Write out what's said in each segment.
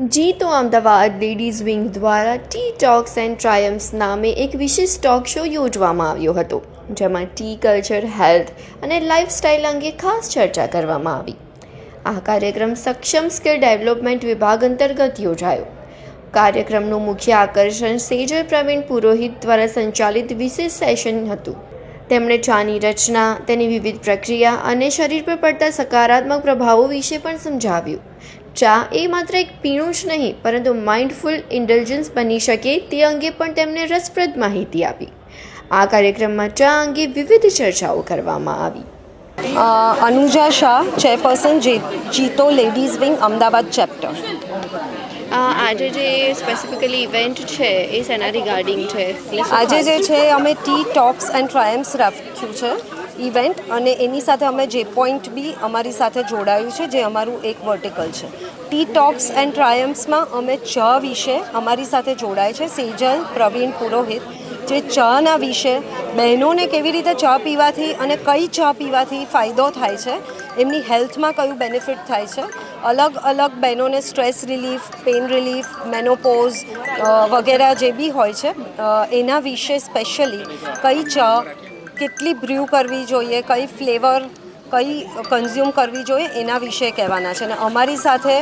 જીતો Ahmedabad ladies wing દ્વારા tea talks and triumphs નામે એક વિશેષ ટોક શો યોજવામાં આવ્યો હતો, જેમાં ટી કલ્ચર, હેલ્થ અને લાઇફસ્ટાઇલ અંગે ખાસ ચર્ચા કરવામાં આવી. આ કાર્યક્રમ સક્ષમ સ્કિલ ડેવલપમેન્ટ વિભાગ અંતર્ગત યોજાયો. કાર્યક્રમનું મુખ્ય આકર્ષણ સેજલ પ્રવીણ પુરોહિત દ્વારા સંચાલિત વિશેષ સેશન હતું. તેમણે ચાની રચના, તેની વિવિધ પ્રક્રિયા અને શરીર પર પડતા સકારાત્મક પ્રભાવો વિશે પણ સમજાવ્યું. ચા એ માત્ર એક પીણું જ નહીં પરંતુ માઇન્ડફુલ ઇન્ટેલિજન્સ બની શકે તે અંગે પણ તેમણે રસપ્રદ માહિતી આપી. આ કાર્યક્રમમાં ચા અંગે વિવિધ ચર્ચાઓ કરવામાં આવી. અનુજા શાહ ચેરપર્સન જે JITO ladies wing Ahmedabad chapter આજે જે સ્પેસિફિકલી ઇવેન્ટ છે એ સેના રિગાર્ડિંગ છે. આજે જે છે અમે ટી ટોક્સ એન્ડ ટ્રાયમ્સ રાખ્યું છે. ઇવેન્ટ અને એની સાથે અમે જે પોઈન્ટ બી અમારી સાથે જોડાયું છે, જે અમારું એક વર્ટિકલ છે. ટી ટોક્સ એન્ડ ટ્રાયમ્સમાં અમે ચા વિશે અમારી સાથે જોડાય છે, સેજલ, પ્રવીણ, પુરોહિત. જે ચાના વિશે બહેનોને કેવી રીતે ચા પીવાથી અને કઈ ચા પીવાથી ફાયદો થાય છે, એમની હેલ્થમાં કયું બેનિફિટ થાય છે, અલગ અલગ બહેનોને stress relief, pain relief, menopause વગેરે જે બી હોય છે એના વિશે સ્પેશિયલી કઈ ચા કેટલી બ્ર્યુ કરવી જોઈએ, કઈ ફ્લેવર કઈ કન્ઝ્યુમ કરવી જોઈએ એના વિશે કહેવાના છે. અને અમારી સાથે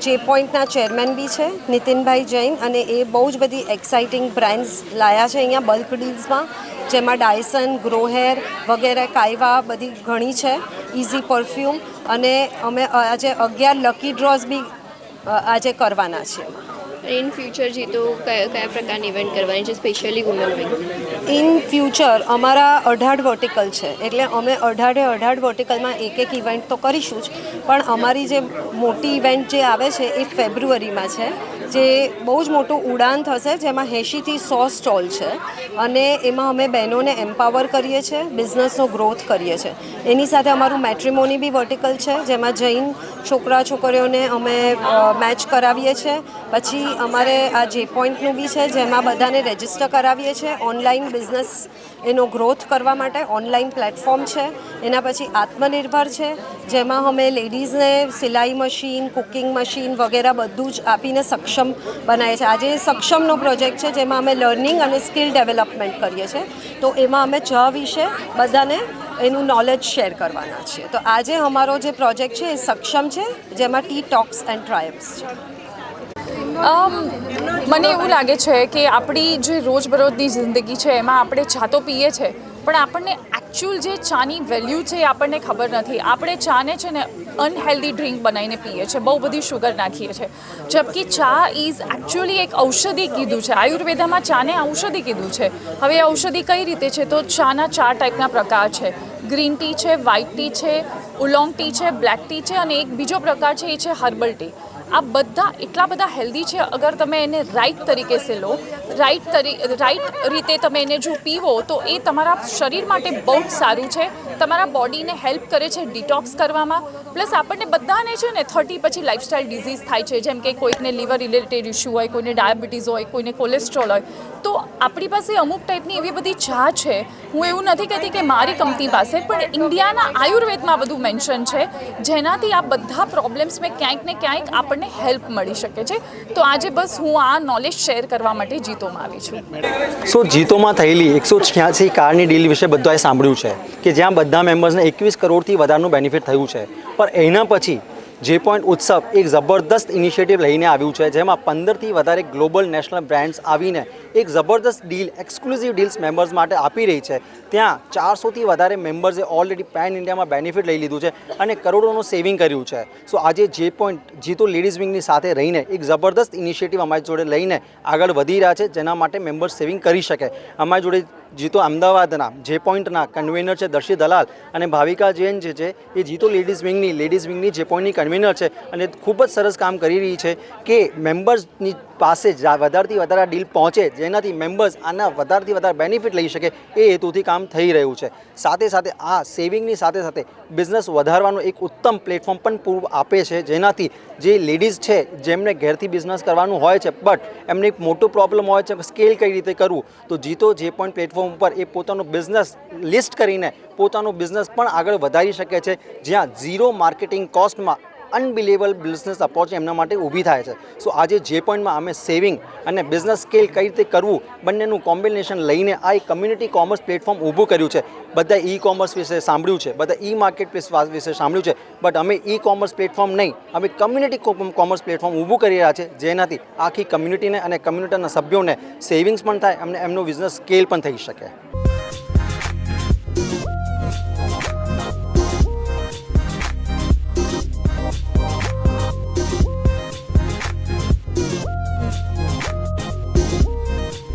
જે પોઈન્ટના ચેરમેન બી છે, નીતિનભાઈ જૈન અને એ બહુ જ બધી એક્સાઇટિંગ બ્રાન્ડ્સ લાયા છે અહીંયા બલ્ક ડીલ્સમાં જેમાં ડાયસન ગ્રોહેર વગેરે કાયવા બધી ઘણી છે ઇઝી પરફ્યુમ અને અમે આજે અગિયાર લકી ડ્રોઝ બી આજે કરવાના છીએ. ઇન ફ્યુચર જીતો કયા કયા પ્રકારની ઇવેન્ટ કરવાની છે specially woman wing in future અમારા અઢાર વર્ટિકલ છે. એટલે અમે અઢારે અઢાર વર્ટિકલમાં એક એક ઇવેન્ટ તો કરીશું જ. પણ અમારી જે મોટી ઇવેન્ટ જે આવે છે, એ ફેબ્રુઆરીમાં છે, જે બહુ જ મોટું ઉડાન થશે, જેમાં એંશીથી સો સ્ટોલ છે. અને એમાં અમે બહેનોને એમ્પાવર કરીએ છીએ બિઝનેસનો ગ્રોથ કરીએ છીએ. એની સાથે અમારું મેટ્રિમોની બી વર્ટિકલ છે, જેમાં જૈન છોકરા છોકરીઓને અમે મેચ કરાવીએ છીએ. પછી અમારે આ જે પોઈન્ટનું બી છે, જેમાં બધાને રજિસ્ટર કરાવીએ છીએ. ઓનલાઈન બિઝનેસ એનો ગ્રોથ કરવા માટે ઓનલાઈન પ્લેટફોર્મ છે. એના પછી આત્મનિર્ભર છે, જેમાં અમે લેડીઝને સિલાઈ મશીન કુકિંગ મશીન વગેરે બધું જ આપીને સક્ષમ બનાવીએ છીએ. આજે સક્ષમનો પ્રોજેક્ટ છે, જેમાં અમે લર્નિંગ અને સ્કિલ ડેવલપમેન્ટ કરીએ છીએ. તો એમાં અમે ચ વિશે બધાને એનું નોલેજ શેર કરવાના છીએ. તો આજે અમારો જે પ્રોજેક્ટ છે, એ સક્ષમ છે, જેમાં ટી ટોક્સ એન્ડ ટ્રાયબ્સ છે. મને એવું લાગે છે કે આપણી જે રોજબરોજની જિંદગી છે, એમાં આપણે ચા તો પીએ છે, પણ આપણને એકચ્યુઅલ જે ચાની વેલ્યુ છે એ આપણને ખબર નથી. આપણે ચાને છે ને અનહેલ્ધી ડ્રિંક બનાવીને પીએ છીએ બહુ બધી શુગર નાખીએ છીએ જબકી ચા ઇઝ એકચ્યુઅલી એક ઔષધિ કીધું છે. આયુર્વેદામાં ચાને ઔષધિ કીધું છે. હવે ઔષધિ કઈ રીતે છે? તો ચાના ચાર ટાઈપના પ્રકાર છે. ગ્રીન ટી છે વ્હાઇટ ટી છે ઉલોંગ ટી છે બ્લેક ટી છે અને એક બીજો પ્રકાર છે, એ છે હર્બલ ટી આ બધા એટલા બધા હેલ્ધી છે, અગર તમે એને રાઈટ તરીકે સે લો રાઈટ તરી રાઈટ રીતે તમે એને જો પીવો, તો એ તમારા શરીર માટે બહુ જ સારું છે. તમારા બોડીને હેલ્પ કરે છે ડિટોક્સ કરવામાં, પ્લસ આપણને બધાને છે ને થર્ટી પછી લાઇફસ્ટાઇલ ડિઝીઝ થાય છે, જેમ કે કોઈકને લીવર રિલેટેડ ઇસ્યુ હોય, કોઈને ડાયાબિટીસ હોય, કોઈને કોલેસ્ટ્રોલ હોય. તો આપણી પાસે અમુક ટાઈપની એવી બધી ચા છે. હું એવું નથી કહેતી કે મારી કંપની પાસે, પણ ઇન્ડિયાના આયુર્વેદમાં બધું મેન્શન છે, જેનાથી આ બધા પ્રોબ્લેમ્સમાં ક્યાંક ને ક્યાંક આપણને હેલ્પ મળી શકે છે. તો આજે બસ હું આ નોલેજ શેર કરવા માટે જીતોમાં આવી છું. સો જીતોમાં થયેલી એકસો છ્યાસી કારની ડીલ વિશે બધાએ સાંભળ્યું છે, કે જ્યાં બધા મેમ્બર્સને એકવીસ કરોડથી વધારનું બેનિફિટ થયું છે. પણ એના પછી જે પોઈન્ટ ઉત્સવ એક જબરદસ્ત ઇનિશિયેટિવ લઈને આવ્યું છે, જેમાં પંદરથી વધારે ગ્લોબલ નેશનલ બ્રાન્ડ્સ આવીને એક જબરદસ્ત ડીલ એક્સક્લુઝિવ ડીલ્સ મેમ્બર્સ માટે આપી રહી છે. ત્યાં ચારસોથી વધારે મેમ્બર્સે ઓલરેડી પેન ઇન્ડિયામાં બેનિફિટ લઈ લીધું છે અને કરોડોનું સેવિંગ કર્યું છે. સો આજે જે પોઈન્ટ જીતો લેડીઝ વિંગની સાથે રહીને એક જબરદસ્ત ઇનિશિયેટિવ અમારી જોડે લઈને આગળ વધી રહ્યા છે, જેના માટે મેમ્બર્સ સેવિંગ કરી શકે. અમારી જોડે જીતો અમદાવાદના જે પોઈન્ટના કન્વીનર છે દર્શી દલાલ અને ભાવિકા જૈન જે છે, એ જીતો લેડીઝ વિંગની લેડીઝ વિંગની જે પોઈન્ટની કન્વીનર છે અને ખૂબ જ સરસ કામ કરી રહી છે કે મેમ્બર્સની પાસે જ વધારથી વધારે ડીલ પહોંચે જેનાથી મેમ્બર્સ આના વધારેથી વધારે બેનિફિટ લઈ શકે એ હેતુથી કામ થઈ રહ્યું છે. સાથે સાથે આ સેવિંગની સાથે સાથે બિઝનેસ વધારવાનું એક ઉત્તમ પ્લેટફોર્મ પણ પૂરું આપે છે. જેનાથી જે લેડીઝ છે, જેમને ઘેરથી બિઝનેસ કરવાનું હોય છે બટ એમને એક મોટો પ્રોબ્લેમ હોય છે સ્કેલ કઈ રીતે કરવું, તો જીતો જે પણ પ્લેટફોર્મ ઉપર એ પોતાનો બિઝનેસ લિસ્ટ કરીને પોતાનો બિઝનેસ પણ આગળ વધારી શકે છે. જ્યાં ઝીરો માર્કેટિંગ કોસ્ટમાં અનબિલેબલ બિઝનેસ અપોર્ચ એમના માટે ઊભી થાય છે. સો આજે જે પોઈન્ટમાં અમે સેવિંગ અને બિઝનેસ સ્કેલ કઈ રીતે કરવું, બંનેનું કોમ્બિનેશન લઈને આ એક કમ્યુનિટી કોમર્સ પ્લેટફોર્મ ઊભું કર્યું છે. બધા ઈ કોમર્સ વિશે સાંભળ્યું છે, બધા ઈ માર્કેટ પ્લેસ વિશે સાંભળ્યું છે બટ અમે ઈ કોમર્સ પ્લેટફોર્મ નહીં, અમે કમ્યુનિટી કોમર્સ પ્લેટફોર્મ ઊભું કરી રહ્યા છે, જેનાથી આખી કમ્યુનિટીને અને કમ્યુનિટીના સભ્યોને સેવિંગ્સ પણ થાય અને એમનો બિઝનેસ સ્કેલ પણ થઈ શકે.